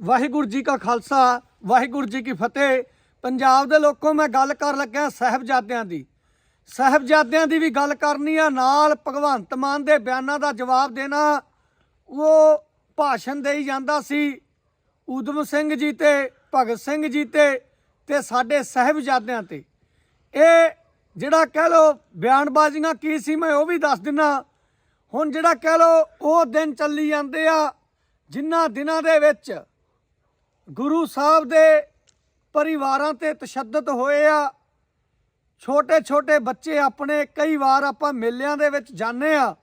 ਵਾਹਿਗੁਰੂ ਜੀ ਕਾ ਖਾਲਸਾ, ਵਾਹਿਗੁਰੂ ਜੀ ਕੀ ਫਤਿਹ। ਪੰਜਾਬ ਦੇ ਲੋਕੋ, ਮੈਂ ਗੱਲ ਕਰ ਲੱਗਿਆ ਸਹਿਬਜ਼ਾਦਿਆਂ ਦੀ। ਸਹਿਬਜ਼ਾਦਿਆਂ ਦੀ ਵੀ ਗੱਲ ਕਰਨੀ ਆ, ਨਾਲ ਭਗਵੰਤ ਮਾਨ ਦੇ ਬਿਆਨਾਂ ਦਾ ਜਵਾਬ ਦੇਣਾ। ਉਹ ਭਾਸ਼ਣ ਦੇਈ ਜਾਂਦਾ ਸੀ, ਊਧਮ ਸਿੰਘ ਜੀ ਤੇ ਭਗਤ ਸਿੰਘ ਜੀ ਤੇ ਤੇ ਸਾਡੇ ਸਹਿਬਜ਼ਾਦਿਆਂ ਤੇ। ਇਹ ਜਿਹੜਾ ਕਹਿ ਲੋ ਬਿਆਨਬਾਜ਼ੀਆਂ ਕੀ ਸੀ, ਮੈਂ ਉਹ ਵੀ ਦੱਸ ਦਿਨਾ। ਹੁਣ ਜਿਹੜਾ ਕਹਿ ਲੋ ਉਹ ਦਿਨ ਚੱਲੀ ਜਾਂਦੇ ਆ ਜਿਨ੍ਹਾਂ ਦਿਨਾਂ ਦੇ ਵਿੱਚ ਗੁਰੂ ਸਾਹਿਬ ਦੇ ਪਰਿਵਾਰਾਂ ਤੇ ਤਸ਼ੱਦਦ ਹੋਏ ਆ। ਛੋਟੇ ਛੋਟੇ ਬੱਚੇ ਆਪਣੇ, ਕਈ ਵਾਰ ਆਪਾਂ ਮੇਲਿਆਂ ਦੇ ਵਿੱਚ ਜਾਂਦੇ ਆ,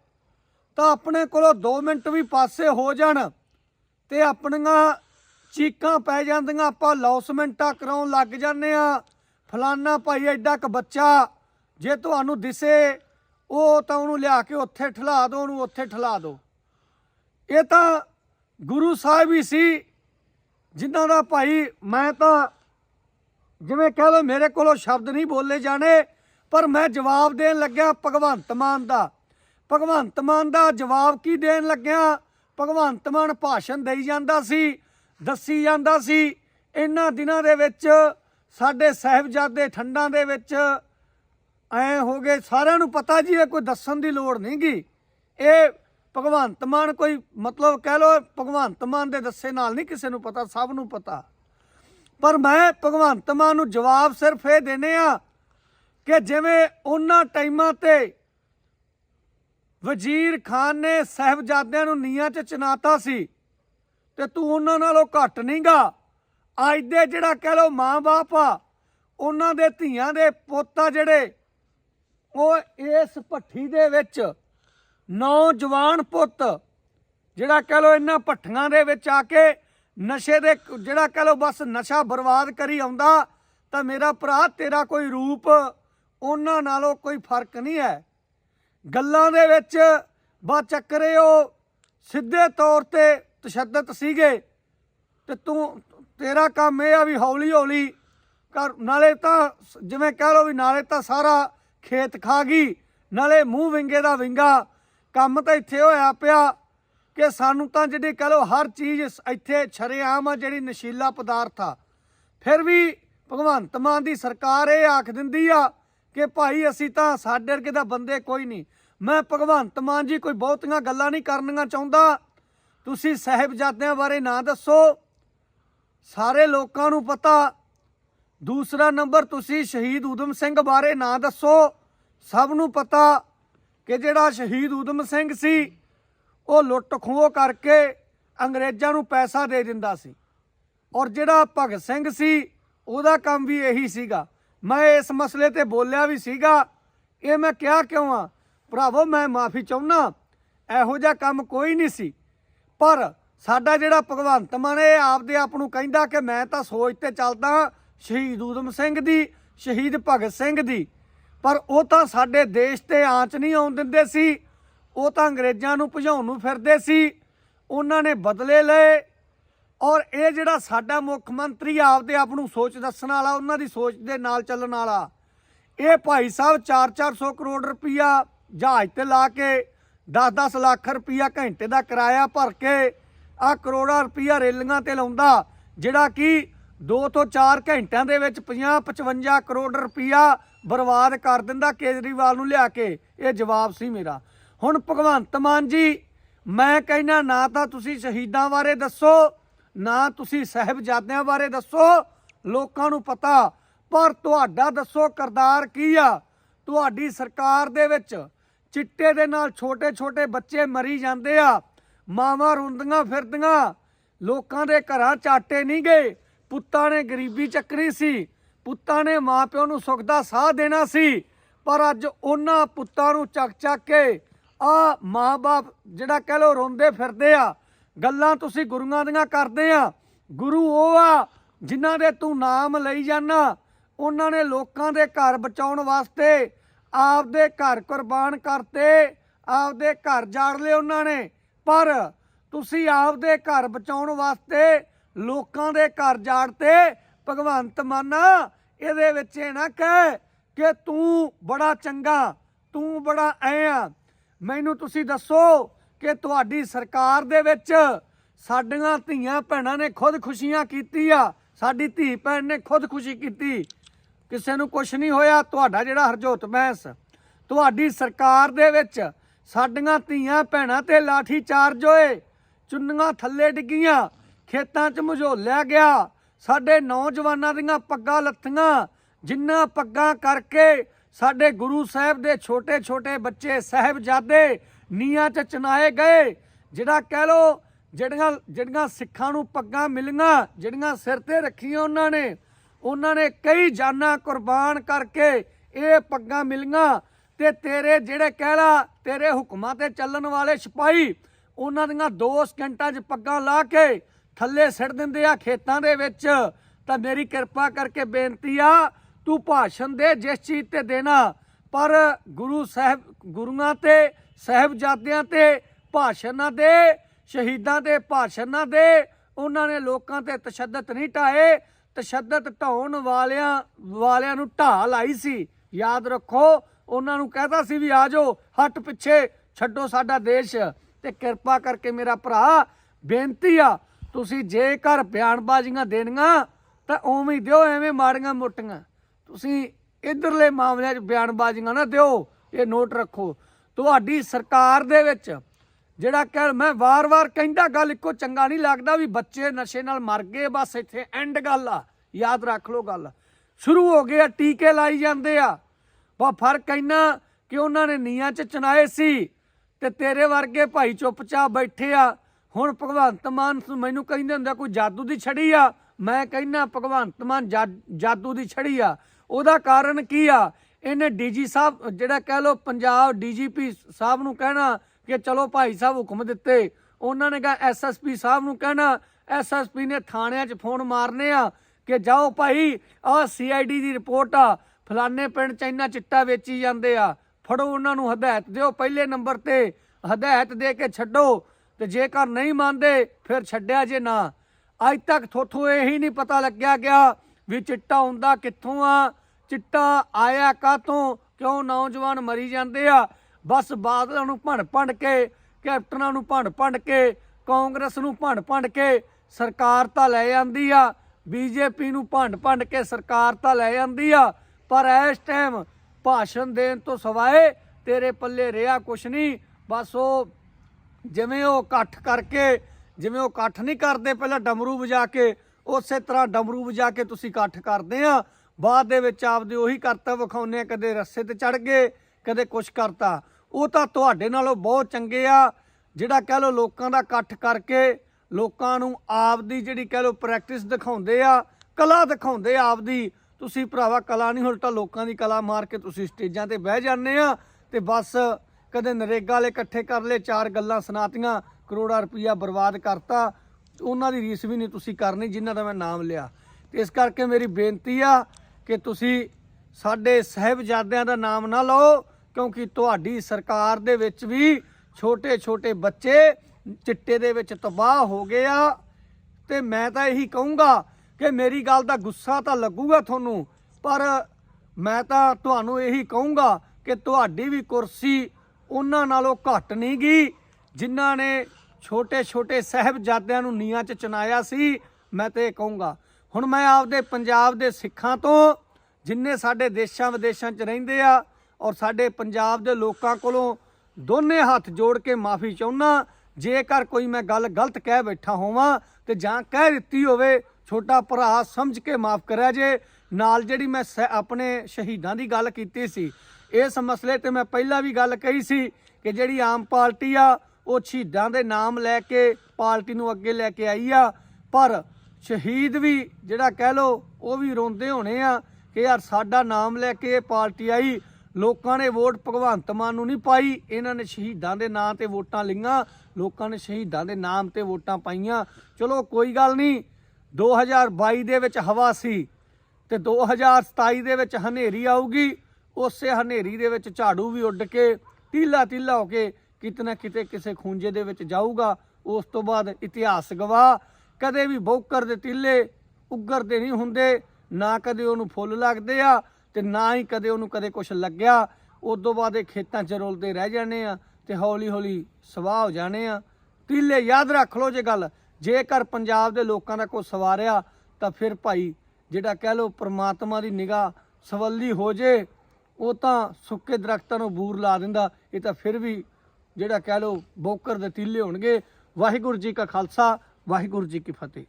ਤਾਂ ਆਪਣੇ ਕੋਲੋਂ 2 ਮਿੰਟ ਵੀ ਪਾਸੇ ਹੋ ਜਾਣ ਤੇ ਆਪਣੀਆਂ ਚੀਕਾਂ ਪੈ ਜਾਂਦੀਆਂ। ਆਪਾਂ ਲੌਸਮੈਂਟਾਂ ਕਰਾਉਣ ਲੱਗ ਜਾਂਦੇ ਆ। ਫਲਾਨਾ ਭਾਈ ਐਡਾ ਕ ਬੱਚਾ, ਜੇ ਤੁਹਾਨੂੰ ਦਿਸੇ, ਉਹ ਤਾਂ ਉਹਨੂੰ ਲਿਆ ਕੇ ਉੱਥੇ ਠਲਾ ਦਿਓ, ਉਹਨੂੰ ਉੱਥੇ ਠਲਾ ਦਿਓ। ਇਹ ਤਾਂ ਗੁਰੂ ਸਾਹਿਬ ਹੀ ਸੀ। ਜਿਨ੍ਹਾਂ ਦਾ ਭਾਈ ਮੈਂ ਤਾਂ ਜਿਵੇਂ ਕਹਿ ਲਓ ਮੇਰੇ ਕੋਲੋਂ ਸ਼ਬਦ ਨਹੀਂ ਬੋਲੇ ਜਾਣੇ, ਪਰ ਮੈਂ ਜਵਾਬ ਦੇਣ ਲੱਗਿਆ ਭਗਵੰਤ ਮਾਨ ਦਾ। ਭਗਵੰਤ ਮਾਨ ਦਾ ਜਵਾਬ ਕੀ ਦੇਣ ਲੱਗਿਆ? ਭਗਵੰਤ ਮਾਨ ਭਾਸ਼ਣ ਦੇਈ ਜਾਂਦਾ ਸੀ, ਦੱਸੀ ਜਾਂਦਾ ਸੀ, ਇਹਨਾਂ ਦਿਨਾਂ ਦੇ ਵਿੱਚ, ਸਾਡੇ ਸਾਹਿਬਜ਼ਾਦੇ ਠੰਡਾਂ ਦੇ ਵਿੱਚ, ਐ ਹੋ ਗਏ, ਸਾਰਿਆਂ ਨੂੰ ਪਤਾ ਜੀ, ਇਹ ਕੋਈ ਦੱਸਣ ਦੀ ਲੋੜ ਨਹੀਂ ਨਹੀਂਗੀ ਇਹ ਭਗਵੰਤ ਮਾਨ ਕੋਈ ਮਤਲਬ ਕਹਿ ਲੋ ਭਗਵੰਤ ਮਾਨ ਦੇ ਦੱਸੇ ਨਾਲ ਨਹੀਂ ਕਿਸੇ ਨੂੰ ਪਤਾ, ਸਭ ਨੂੰ ਪਤਾ। ਪਰ ਮੈਂ ਭਗਵੰਤ ਮਾਨ ਨੂੰ ਜਵਾਬ ਸਿਰਫ ਇਹ ਦੇਣੇ ਆ ਕਿ ਜਿਵੇਂ ਉਹਨਾਂ ਟਾਈਮਾਂ ਤੇ ਵਜ਼ੀਰ ਖਾਨ ਨੇ ਸਹਿਬਜ਼ਾਦਿਆਂ ਨੂੰ ਨੀਹਾਂ 'ਚ ਚਨਾਤਾ ਸੀ ਤੇ ਤੂੰ ਉਹਨਾਂ ਨਾਲੋਂ ਘੱਟ ਨਹੀਂਗਾ ਅੱਜ ਦੇ ਜਿਹੜਾ ਕਹਿ ਲੋ ਮਾਂ-ਬਾਪ ਆ, ਉਹਨਾਂ ਦੇ ਧੀਆਂ ਦੇ ਪੋਤਾ ਜਿਹੜੇ, ਉਹ ਇਸ ਭੱਠੀ ਦੇ ਵਿੱਚ ਨੌਜਵਾਨ ਪੁੱਤ, ਜਿਹੜਾ ਕਹ ਲੋ ਇਹਨਾਂ ਭੱਠੀਆਂ ਦੇ ਵਿੱਚ ਆ ਕੇ ਨਸ਼ੇ ਦੇ ਜਿਹੜਾ ਕਹ ਲੋ ਬਸ ਨਸ਼ਾ ਬਰਬਾਦ ਕਰੀ ਆਉਂਦਾ, ਤਾਂ ਮੇਰਾ ਭਰਾ ਤੇਰਾ ਕੋਈ ਰੂਪ, ਉਹਨਾਂ ਨਾਲੋਂ ਕੋਈ ਫ਼ਰਕ ਨਹੀਂ ਹੈ। ਗੱਲਾਂ ਦੇ ਵਿੱਚ ਬਾ ਚੱਕਰੇ ਉਹ ਸਿੱਧੇ ਤੌਰ ਤੇ ਤਸ਼ੱਦਦ ਸੀਗੇ, ਤੇ ਤੂੰ, ਤੇਰਾ ਕੰਮ ਇਹ ਆ ਵੀ ਹੌਲੀ ਹੌਲੀ ਕਰ, ਨਾਲੇ ਤਾਂ ਜਿਵੇਂ ਕਹਿ ਲਓ ਵੀ ਨਾਲੇ ਤਾਂ ਸਾਰਾ ਖੇਤ ਖਾ ਗਈ, ਨਾਲੇ ਮੂੰਹ ਵਿੰਗੇ ਦਾ ਵਿੰਗਾ ਕੰਮ ਤਾਂ ਇੱਥੇ ਹੋਇਆ ਪਿਆ ਕਿ ਸਾਨੂੰ ਤਾਂ ਜਿਹੜੀ ਕਹਿ ਲਓ ਹਰ ਚੀਜ਼ ਇੱਥੇ ਛਰੇਆਮ ਆ, ਜਿਹੜੀ ਨਸ਼ੀਲਾ ਪਦਾਰਥ ਆ। ਫਿਰ ਵੀ ਭਗਵੰਤ ਮਾਨ ਦੀ ਸਰਕਾਰ ਇਹ ਆਖ ਦਿੰਦੀ ਆ ਕਿ ਭਾਈ ਅਸੀਂ ਤਾਂ ਸਾਡੇ ਵਰਗੇ ਦਾ ਬੰਦੇ ਕੋਈ ਨਹੀਂ। ਮੈਂ ਭਗਵੰਤ ਮਾਨ ਜੀ ਕੋਈ ਬਹੁਤੀਆਂ ਗੱਲਾਂ ਨਹੀਂ ਕਰਨੀਆਂ ਚਾਹੁੰਦਾ। ਤੁਸੀਂ ਸਾਹਿਬਜ਼ਾਦਿਆਂ ਬਾਰੇ ਨਾ ਦੱਸੋ। ਸਾਰੇ ਲੋਕਾਂ ਨੂੰ ਪਤਾ। ਦੂਸਰਾ ਨੰਬਰ ਤੁਸੀਂ ਸ਼ਹੀਦ ਊਧਮ ਸਿੰਘ ਬਾਰੇ ਨਾ ਦੱਸੋ। ਸਭ ਨੂੰ ਪਤਾ। ਕਿ ਜਿਹੜਾ ਸ਼ਹੀਦ ਊਧਮ ਸਿੰਘ ਸੀ, ਉਹ ਲੁੱਟ ਖੋਹ ਕਰਕੇ ਅੰਗਰੇਜ਼ਾਂ ਨੂੰ ਪੈਸਾ ਦੇ ਦਿੰਦਾ ਸੀ। ਔਰ ਜਿਹੜਾ ਭਗਤ ਸਿੰਘ ਸੀ, ਉਹਦਾ ਕੰਮ ਵੀ ਇਹੀ ਸੀਗਾ। ਮੈਂ ਇਸ ਮਸਲੇ ਤੇ ਬੋਲਿਆ ਵੀ ਸੀਗਾ, ਇਹ ਮੈਂ ਕਿਹਾ ਕਿਉਂ ਆ? ਭਰਾਵੋ, ਮੈਂ ਮਾਫੀ ਚਾਹੁੰਨਾ, ਇਹੋ ਜਿਹਾ ਕੰਮ ਕੋਈ ਨਹੀਂ ਸੀ। ਪਰ ਸਾਡਾ ਜਿਹੜਾ ਭਗਵੰਤ ਮਾਨ, ਇਹ ਆਪਦੇ ਆਪ ਨੂੰ ਕਹਿੰਦਾ ਕਿ ਮੈਂ ਤਾਂ ਸੋਚ ਤੇ ਚੱਲਦਾ ਸ਼ਹੀਦ ਊਧਮ ਸਿੰਘ ਦੀ, ਸ਼ਹੀਦ ਭਗਤ ਸਿੰਘ ਦੀ। ਪਰ ਉਹ ਤਾਂ ਸਾਡੇ ਦੇਸ਼ ਤੇ ਆਂਚ ਨਹੀਂ ਆਉਣ ਦਿੰਦੇ ਸੀ। ਉਹ ਤਾਂ ਅੰਗਰੇਜ਼ਾਂ ਨੂੰ ਭਜਾਉਣ ਨੂੰ ਫਿਰਦੇ ਸੀ। ਉਹਨਾਂ ਨੇ ਬਦਲੇ ਲਏ। ਔਰ ਇਹ ਜਿਹੜਾ ਸਾਡਾ ਮੁੱਖ ਮੰਤਰੀ ਆਪਦੇ ਆਪ ਨੂੰ ਸੋਚ ਦੱਸਣ ਵਾਲਾ, ਉਹਨਾਂ ਦੀ ਸੋਚ ਦੇ ਨਾਲ ਚੱਲਣ ਵਾਲਾ, ਇਹ ਭਾਈ ਸਾਹਿਬ 4-400 ਕਰੋੜ ਰੁਪਈਆ ਜਹਾਜ਼ ਤੇ ਲਾ ਕੇ 10-10 ਲੱਖ ਰੁਪਈਆ ਘੰਟੇ ਦਾ ਕਿਰਾਇਆ ਭਰ ਕੇ ਆ ਕਰੋੜਾਂ ਰੁਪਈਆ ਰੇਲੀਆਂ ਤੇ ਲਾਉਂਦਾ, ਜਿਹੜਾ ਕਿ 2 ਤੋਂ 4 ਘੰਟਿਆਂ ਦੇ ਵਿੱਚ 50-55 ਕਰੋੜ ਰੁਪਈਆ ਬਰਬਾਦ ਕਰ ਦਿੰਦਾ ਕੇਜਰੀਵਾਲ ਨੂੰ ਲਿਆ ਕੇ। ਇਹ ਜਵਾਬ ਸੀ ਮੇਰਾ। ਹੁਣ ਭਗਵੰਤ ਮਾਨ ਜੀ, ਮੈਂ ਕਹਿੰਦਾ ਨਾ ਤਾਂ ਤੁਸੀਂ ਸ਼ਹੀਦਾਂ ਬਾਰੇ ਦੱਸੋ, ਨਾ ਤੁਸੀਂ ਸਾਹਿਬਜ਼ਾਦਿਆਂ ਬਾਰੇ ਦੱਸੋ, ਲੋਕਾਂ ਨੂੰ ਪਤਾ, ਪਰ ਤੁਹਾਡਾ ਦੱਸੋ ਕਰਦਾਰ ਕੀ ਆ? ਤੁਹਾਡੀ ਸਰਕਾਰ ਦੇ ਵਿੱਚ ਚਿੱਟੇ ਦੇ ਨਾਲ ਛੋਟੇ ਛੋਟੇ ਬੱਚੇ ਮਰੀ ਜਾਂਦੇ ਆ, ਮਾਵਾਂ ਰੋਂਦੀਆਂ ਫਿਰਦੀਆਂ, ਲੋਕਾਂ ਦੇ ਘਰਾਂ ਚਾਟੇ ਨਹੀਂ ਗਏ ਪੁੱਤਾਂ ਨੇ ਗਰੀਬੀ ਚੱਕਣੀ ਸੀ। ਪੁੱਤਾਂ ਨੇ ਮਾਪਿਓ ਨੂੰ ਸੁੱਖ ਦਾ ਸਾਹ ਦੇਣਾ ਸੀ। ਪਰ ਅੱਜ ਉਹਨਾਂ ਪੁੱਤਾਂ ਨੂੰ ਚੱਕ ਚੱਕ ਕੇ ਆ ਮਾਂ-ਬਾਪ ਜਿਹੜਾ ਕਹਿ ਲੋ ਰੋਂਦੇ ਫਿਰਦੇ ਆ। ਗੱਲਾਂ ਤੁਸੀਂ ਗੁਰੂਆਂ ਦੀਆਂ ਕਰਦੇ ਆ। ਗੁਰੂ ਉਹ ਆ ਜਿਨ੍ਹਾਂ ਦੇ ਤੂੰ ਨਾਮ ਲਈ ਜਾਣਾ ਉਹਨਾਂ ਨੇ ਲੋਕਾਂ ਦੇ ਘਰ ਬਚਾਉਣ ਵਾਸਤੇ ਆਪਦੇ ਘਰ ਕੁਰਬਾਨ ਕਰਤੇ, ਆਪਦੇ ਘਰ ਜਾੜ ਲਏ ਉਹਨਾਂ ਨੇ। ਪਰ ਤੁਸੀਂ ਆਪਦੇ ਘਰ ਬਚਾਉਣ ਵਾਸਤੇ ਲੋਕਾਂ ਦੇ ਘਰ ਜਾੜ 'ਤੇ ਭਗਵੰਤ ਮਾਨਾ, ਇਹਦੇ ਵਿੱਚ ਇਹ ਨਾ ਕਹਿ ਕਿ ਤੂੰ ਬੜਾ ਚੰਗਾ, ਤੂੰ ਬੜਾ ਐ ਆ। ਮੈਨੂੰ ਤੁਸੀਂ ਦੱਸੋ ਕਿ ਤੁਹਾਡੀ ਸਰਕਾਰ ਦੇ ਵਿੱਚ ਸਾਡੀਆਂ ਧੀਆਂ ਭੈਣਾਂ ਨੇ ਖੁਦ ਖੁਸ਼ੀਆਂ ਕੀਤੀ ਆ। ਸਾਡੀ ਧੀ ਭੈਣ ਨੇ ਖੁਦ ਖੁਸ਼ੀ ਕੀਤੀ। ਕਿਸੇ ਨੂੰ ਕੁਝ ਨਹੀਂ ਹੋਇਆ। ਤੁਹਾਡਾ ਜਿਹੜਾ ਹਰਜੋਤ ਬੈਂਸ ਤੁਹਾਡੀ ਸਰਕਾਰ ਦੇ ਵਿੱਚ ਸਾਡੀਆਂ ਧੀਆਂ ਭੈਣਾਂ ਤੇ ਲਾਠੀ ਚਾਰਜ ਹੋਏ। ਚੁੰਨੀਆਂ ਥੱਲੇ ਡਿੱਗੀਆਂ। ਖੇਤਾਂ 'ਚ ਮਝੋਲਿਆ ਗਿਆ। ਸਾਡੇ ਨੌਜਵਾਨਾਂ ਦੀਆਂ ਪੱਗਾਂ ਲੱਥੀਆਂ। ਜਿੰਨਾ ਪੱਗਾਂ ਕਰਕੇ ਸਾਡੇ ਗੁਰੂ ਸਾਹਿਬ ਦੇ ਛੋਟੇ ਛੋਟੇ ਬੱਚੇ ਸਾਹਿਬਜ਼ਾਦੇ ਨੀਹਾਂ 'ਚ ਚਨਾਏ ਗਏ, ਜਿਹੜਾ ਕਹਿ ਲੋ ਜਿਹੜੀਆਂ ਜਿਹੜੀਆਂ ਸਿੱਖਾਂ ਨੂੰ ਪੱਗਾਂ ਮਿਲੀਆਂ, ਜਿਹੜੀਆਂ ਸਿਰ ਤੇ ਰੱਖੀਆਂ ਉਹਨਾਂ ਨੇ ਉਹਨਾਂ ਨੇ ਕਈ ਜਾਨਾਂ ਕੁਰਬਾਨ ਕਰਕੇ ਇਹ ਪੱਗਾਂ ਮਿਲੀਆਂ ਤੇ ਤੇਰੇ ਜਿਹੜੇ ਕਹਿਲਾ ਤੇਰੇ ਹੁਕਮਾਂ ਤੇ ਚੱਲਣ ਵਾਲੇ ਸਿਪਾਹੀ, ਉਹਨਾਂ ਦੀਆਂ 2 ਸਕਿੰਟਾਂ 'ਚ ਪੱਗਾਂ ਲਾ ਕੇ ਥੱਲੇ ਸਿੱਟ ਦਿੰਦੇ ਆ ਖੇਤਾਂ ਦੇ ਵਿੱਚ। ਤਾਂ ਮੇਰੀ ਕਿਰਪਾ ਕਰਕੇ ਬੇਨਤੀ ਆ, ਤੂੰ ਭਾਸ਼ਣ ਦੇ ਜਿਸ ਚੀਜ਼ ਤੇ ਦੇਣਾ। ਪਰ ਗੁਰੂ ਸਾਹਿਬ, ਗੁਰੂਆਂ ਤੇ, ਸਾਹਿਬਜ਼ਾਦਿਆਂ ਤੇ ਭਾਸ਼ਣ ਨਾ ਦੇ, ਸ਼ਹੀਦਾਂ ਦੇ ਭਾਸ਼ਣ ਨਾ ਦੇ। ਉਹਨਾਂ ਨੇ ਲੋਕਾਂ ਤੇ ਤਸ਼ੱਦਦ ਨਹੀਂ ਢਾਏ ਤਸ਼ੱਦਦ ਢਾਉਣ ਵਾਲਿਆਂ ਵਾਲਿਆਂ ਨੂੰ ਢਾਹ ਲਾਈ ਸੀ। ਯਾਦ ਰੱਖੋ, ਉਹਨਾਂ ਨੂੰ ਕਹਤਾ ਸੀ ਵੀ ਆ ਜਾਓ, ਹੱਟ ਪਿੱਛੇ ਛੱਡੋ ਸਾਡਾ ਦੇਸ਼। ਤੇ ਕਿਰਪਾ ਕਰਕੇ ਮੇਰਾ ਭਰਾ, ਬੇਨਤੀ ਆ ਤੁਸੀਂ ਜੇਕਰ ਬਿਆਨਬਾਜ਼ੀਆਂ ਦੇਣੀਆਂ, ਤਾਂ ਉਵੇਂ ਹੀ ਦਿਓ, ਐਵੇਂ ਮਾੜੀਆਂ ਮੋਟੀਆਂ। ਤੁਸੀਂ ਇਧਰਲੇ ਮਾਮਲਿਆਂ 'ਚ ਬਿਆਨਬਾਜ਼ੀਆਂ ਨਾ ਦਿਓ, ਇਹ ਨੋਟ ਰੱਖੋ। ਤੁਹਾਡੀ ਸਰਕਾਰ ਦੇ ਵਿੱਚ ਜਿਹੜਾ ਕਹਿ ਮੈਂ ਵਾਰ-ਵਾਰ ਕਹਿੰਦਾ, ਗੱਲ ਇੱਕੋ ਚੰਗਾ ਨਹੀਂ ਲੱਗਦਾ ਵੀ ਬੱਚੇ ਨਸ਼ੇ ਨਾਲ ਮਰ ਗਏ, ਬਸ ਇੱਥੇ ਐਂਡ ਗੱਲ ਆ। ਯਾਦ ਰੱਖ ਲਓ ਗੱਲ। ਸ਼ੁਰੂ ਹੋ ਗਏ ਆ, ਟੀਕੇ ਲਾਈ ਜਾਂਦੇ ਆ। ਬਾ ਫ਼ਰਕ ਇੰਨਾ ਕਿ ਉਹਨਾਂ ਨੇ ਨੀਆਂ 'ਚ ਚਨਾਏ ਸੀ ਤੇ ਤੇਰੇ ਵਰਗੇ ਭਾਈ ਚੁੱਪਚਾਪ ਬੈਠੇ ਆ। ਹੁਣ ਭਗਵੰਤ ਮਾਨ ਮੈਨੂੰ ਕਹਿੰਦੇ ਹੁੰਦਾ ਕੋਈ ਜਾਦੂ ਦੀ ਛੜੀ ਆ। ਮੈਂ ਕਹਿੰਦਾ, ਭਗਵੰਤ ਮਾਨ ਜਾ- ਜਾਦੂ ਦੀ ਛੜੀ ਆ। ਉਹਦਾ ਕਾਰਨ ਕੀ ਆ? ਇਹਨੇ ਡੀਜੀ ਸਾਹਿਬ, ਜਿਹੜਾ ਕਹਿ ਲੋ ਪੰਜਾਬ ਡੀਜੀਪੀ ਸਾਹਿਬ ਨੂੰ ਕਹਿਣਾ ਕਿ ਚਲੋ ਭਾਈ ਸਾਹਿਬ ਹੁਕਮ ਦਿੱਤੇ। ਉਹਨਾਂ ਨੇ ਕਿਹਾ ਐਸਐਸਪੀ ਸਾਹਿਬ ਨੂੰ ਕਹਿਣਾ ਐਸਐਸਪੀ ਨੇ ਥਾਣਿਆਂ 'ਚ ਫੋਨ ਮਾਰਨੇ ਆ ਕਿ ਜਾਓ ਭਾਈ ਆਹ ਸੀਆਈਡੀ ਦੀ ਰਿਪੋਰਟ ਆ। ਫਲਾਣੇ ਪਿੰਡ 'ਚ ਇੰਨਾ ਚਿੱਟਾ ਵੇਚੀ ਜਾਂਦੇ ਆ। ਫੜੋ ਉਹਨਾਂ ਨੂੰ ਹਦਾਇਤ ਦਿਓ, ਪਹਿਲੇ ਨੰਬਰ ਤੇ ਹਦਾਇਤ ਦੇ ਕੇ ਛੱਡੋ। ਤੇ ਜੇਕਰ ਨਹੀਂ ਮੰਨਦੇ, ਫਿਰ ਛੱਡਿਆ ਜੇ ਨਾ। ਅੱਜ ਤੱਕ ਥੋਥੋਂ ਇਹੀ ਨਹੀਂ ਪਤਾ ਲੱਗਿਆ ਗਿਆ ਵੀ ਚਿੱਟਾ ਹੁੰਦਾ ਕਿੱਥੋਂ ਆ। ਚਿੱਟਾ ਆਇਆ ਕਾਤੋਂ ਕਿਉਂ ਨੌਜਵਾਨ ਮਰੀ ਜਾਂਦੇ ਆ? ਬਸ ਬਾਦਲਾਂ ਨੂੰ ਭੰਡ ਭੰਡ ਕੇ, ਕੈਪਟਨਾਂ ਨੂੰ ਭੰਡ ਭੰਡ ਕੇ, ਕਾਂਗਰਸ ਨੂੰ ਭੰਡ ਭੰਡ ਕੇ ਸਰਕਾਰ ਤਾਂ ਲੈ ਜਾਂਦੀ ਆ। ਬੀਜੇਪੀ ਨੂੰ ਭੰਡ ਭੰਡ ਕੇ ਸਰਕਾਰ ਤਾਂ ਲੈ ਜਾਂਦੀ ਆ। ਪਰ ਇਸ ਟਾਈਮ ਭਾਸ਼ਣ ਦੇਣ ਤੋਂ ਸਵਾਏ ਤੇਰੇ ਪੱਲੇ ਰਿਹਾ ਕੁਛ ਨਹੀਂ। ਬਸ ਉਹ ਜਿਵੇਂ ਉਹ ਇਕੱਠ ਕਰਕੇ, ਜਿਵੇਂ ਉਹ ਇਕੱਠ ਨਹੀਂ ਕਰਦੇ, ਪਹਿਲਾਂ ਡਮਰੂ ਵਜਾ ਕੇ, ਉਸੇ ਤਰ੍ਹਾਂ ਡਮਰੂ ਵਜਾ ਕੇ ਤੁਸੀਂ ਇਕੱਠ ਕਰਦੇ ਆ। ਬਾਅਦ ਦੇ ਵਿੱਚ ਆਪਦੇ ਉਹੀ ਕਰਤਾ ਵਿਖਾਉਂਦੇ ਆ, ਕਦੇ ਰੱਸੇ ਤੇ ਚੜ ਗਏ, ਕਦੇ ਕੁਛ ਕਰਤਾ। ਉਹ ਤਾਂ ਤੁਹਾਡੇ ਨਾਲੋਂ ਬਹੁਤ ਚੰਗੇ ਆ, ਜਿਹੜਾ ਕਹਿ ਲੋ ਲੋਕਾਂ ਦਾ ਇਕੱਠ ਕਰਕੇ, ਲੋਕਾਂ ਨੂੰ ਆਪਦੀ ਜਿਹੜੀ ਕਹਿ ਲੋ ਪ੍ਰੈਕਟਿਸ ਦਿਖਾਉਂਦੇ ਆ, ਕਲਾ ਦਿਖਾਉਂਦੇ ਆ ਆਪਦੀ। ਤੁਸੀਂ ਭਰਾਵਾ ਕਲਾ ਨਹੀਂ, ਉਲਟਾ ਲੋਕਾਂ ਦੀ ਕਲਾ ਮਾਰ ਕੇ ਤੁਸੀਂ ਸਟੇਜਾਂ ਤੇ ਬਹਿ ਜਾਂਦੇ ਆ, ਤੇ ਬਸ ਕਦੇ ਨਰੇਗਾ ਵਾਲੇ ਇਕੱਠੇ ਕਰ ਲਏ, ਚਾਰ ਗੱਲਾਂ ਸੁਣਾਤੀਆਂ, ਕਰੋੜਾ ਰੁਪਈਆ ਬਰਬਾਦ ਕਰਤਾ। ਉਹਨਾਂ ਦੀ ਰੀਸ ਵੀ ਨਹੀਂ ਤੁਸੀਂ ਕਰਨੀ, ਜਿਨ੍ਹਾਂ ਦਾ ਮੈਂ ਨਾਮ ਲਿਆ। ਤੇ ਇਸ ਕਰਕੇ ਮੇਰੀ ਬੇਨਤੀ ਆ ਕਿ ਤੁਸੀਂ ਸਾਡੇ ਸਾਹਿਬਜ਼ਾਦਿਆਂ ਦਾ ਨਾਮ ਨਾ ਲਓ, ਕਿਉਂਕਿ ਤੁਹਾਡੀ ਸਰਕਾਰ ਦੇ ਵਿੱਚ ਵੀ ਛੋਟੇ ਛੋਟੇ ਬੱਚੇ ਚਿੱਟੇ ਦੇ ਵਿੱਚ ਤਬਾਹ ਹੋ ਗਏ ਆ। ਤੇ ਮੈਂ ਤਾਂ ਇਹੀ ਕਹੂੰਗਾ ਕਿ ਮੇਰੀ ਗੱਲ ਦਾ ਗੁੱਸਾ ਤਾਂ ਲੱਗੂਗਾ ਤੁਹਾਨੂੰ, ਪਰ ਮੈਂ ਤਾਂ ਤੁਹਾਨੂੰ ਇਹੀ ਕਹੂੰਗਾ ਕਿ ਤੁਹਾਡੀ ਵੀ ਕੁਰਸੀ ਉਹਨਾਂ ਨਾਲੋਂ ਘੱਟ ਨਹੀਂ ਗਈ, ਜਿਨ੍ਹਾਂ ਨੇ ਛੋਟੇ ਛੋਟੇ ਸਾਹਿਬਜ਼ਾਦਿਆਂ ਨੂੰ ਨੀਹਾਂ 'ਚ ਚਨਾਇਆ ਸੀ, ਮੈਂ ਤੇ ਇਹ ਕਹੂੰਗਾ। ਹੁਣ ਮੈਂ ਆਪਦੇ ਪੰਜਾਬ ਦੇ ਸਿੱਖਾਂ ਤੋਂ, ਜਿੰਨੇ ਸਾਡੇ ਦੇਸ਼ਾਂ ਵਿਦੇਸ਼ਾਂ 'ਚ ਰਹਿੰਦੇ ਆ ਔਰ ਸਾਡੇ ਪੰਜਾਬ ਦੇ ਲੋਕਾਂ ਕੋਲੋਂ ਦੋਨੇ ਹੱਥ ਜੋੜ ਕੇ ਮਾਫੀ ਚਾਹੁੰਦਾ, ਜੇਕਰ ਕੋਈ ਮੈਂ ਗੱਲ ਗਲਤ ਕਹਿ ਬੈਠਾ ਹੋਵਾਂ ਤੇ ਜਾਂ ਕਹਿ ਦਿੱਤੀ ਹੋਵੇ, ਛੋਟਾ ਭਰਾ ਸਮਝ ਕੇ ਮਾਫ ਕਰਿਆ ਜੇ, ਨਾਲ ਜਿਹੜੀ ਮੈਂ ਸ- ਆਪਣੇ ਸ਼ਹੀਦਾਂ ਦੀ ਗੱਲ ਕੀਤੀ ਸੀ ਇਸ ਮਸਲੇ ਤੇ ਮੈਂ ਪਹਿਲਾਂ ਵੀ ਗੱਲ ਕਹੀ ਸੀ ਕਿ ਜਿਹੜੀ ਆਮ ਪਾਰਟੀ ਆ, ਉਹ ਸ਼ਹੀਦਾਂ ਦੇ ਨਾਮ ਲੈ ਕੇ ਪਾਰਟੀ ਨੂੰ ਅੱਗੇ ਲੈ ਕੇ ਆਈ ਆ। ਪਰ ਸ਼ਹੀਦ ਵੀ ਜਿਹੜਾ ਕਹਿ ਲੋ ਉਹ ਵੀ ਰੋਂਦੇ ਹੋਣੇ ਆ ਕਿ ਯਾਰ ਸਾਡਾ ਨਾਮ ਲੈ ਕੇ ਇਹ ਪਾਰਟੀ ਆਈ। ਲੋਕਾਂ ਨੇ ਵੋਟ ਭਗਵੰਤ ਮਾਨ ਨੂੰ ਨਹੀਂ ਪਾਈ। ਇਹਨਾਂ ਨੇ ਸ਼ਹੀਦਾਂ ਦੇ ਨਾਂ ਤੇ ਵੋਟਾਂ ਲਈਆਂ। ਲੋਕਾਂ ਨੇ ਸ਼ਹੀਦਾਂ ਦੇ ਨਾਮ ਤੇ ਵੋਟਾਂ ਪਾਈਆਂ। ਚਲੋ ਕੋਈ ਗੱਲ ਨਹੀਂ 2022 ਦੇ ਵਿੱਚ ਹਵਾ ਸੀ ਤੇ 2027 ਦੇ ਵਿੱਚ ਹਨੇਰੀ ਆਊਗੀ। ਉਸੇ ਹਨੇਰੀ ਦੇ ਵਿੱਚ ਝਾੜੂ ਵੀ ਉੱਡ ਕੇ ਤੀਲਾ ਤੀਲਾ ਹੋ ਕੇ ਕਿਤੇ ਨਾ ਕਿਤੇ ਕਿਸੇ ਖੂੰਜੇ ਦੇ ਵਿੱਚ ਜਾਊਗਾ। ਉਸ ਤੋਂ ਬਾਅਦ ਇਤਿਹਾਸ ਗਵਾਹ ਕਦੇ ਵੀ ਬੌਕਰ ਦੇ ਤੀਲੇ ਉੱਗਰਦੇ ਨਹੀਂ ਹੁੰਦੇ, ਨਾ ਕਦੇ ਉਹਨੂੰ ਫੁੱਲ ਲੱਗਦੇ ਆ ਤੇ ਨਾ ਹੀ ਕਦੇ ਉਹਨੂੰ ਕਦੇ ਕੁਝ ਲੱਗਿਆ। ਉਸ ਤੋਂ ਬਾਅਦ ਇਹ ਖੇਤਾਂ 'ਚ ਰੁਲਦੇ ਰਹਿ ਜਾਣੇ ਆ ਤੇ ਹੌਲੀ ਹੌਲੀ ਸਵਾਹ ਹੋ ਜਾਣੇ ਆ। ਤੀਲੇ ਯਾਦ ਰੱਖ ਲਓ ਜੇ ਗੱਲ, ਜੇਕਰ ਪੰਜਾਬ ਦੇ ਲੋਕਾਂ ਦਾ ਕੋਈ ਸਵਾਰਿਆ ਤਾਂ ਫਿਰ ਭਾਈ ਜਿਹੜਾ ਕਹਿ ਲੋ ਪ੍ਰਮਾਤਮਾ ਦੀ ਨਿਗਾਹ ਸਵੱਲੀ ਹੋ ਜੇ ਉਹ ਤਾਂ ਸੁੱਕੇ ਦਰਖਤਾਂ ਨੂੰ ਬੂਰ ਲਾ ਦਿੰਦਾ, ਇਹ ਤਾਂ ਫਿਰ ਵੀ ਜਿਹੜਾ ਕਹਿ ਲੋ ਬੋਕਰ ਦੇ ਤੀਲੇ ਹੋਣਗੇ। ਵਾਹਿਗੁਰੂ ਜੀ ਕਾ ਖਾਲਸਾ, ਵਾਹਿਗੁਰੂ ਜੀ ਕੀ ਫਤਿਹ।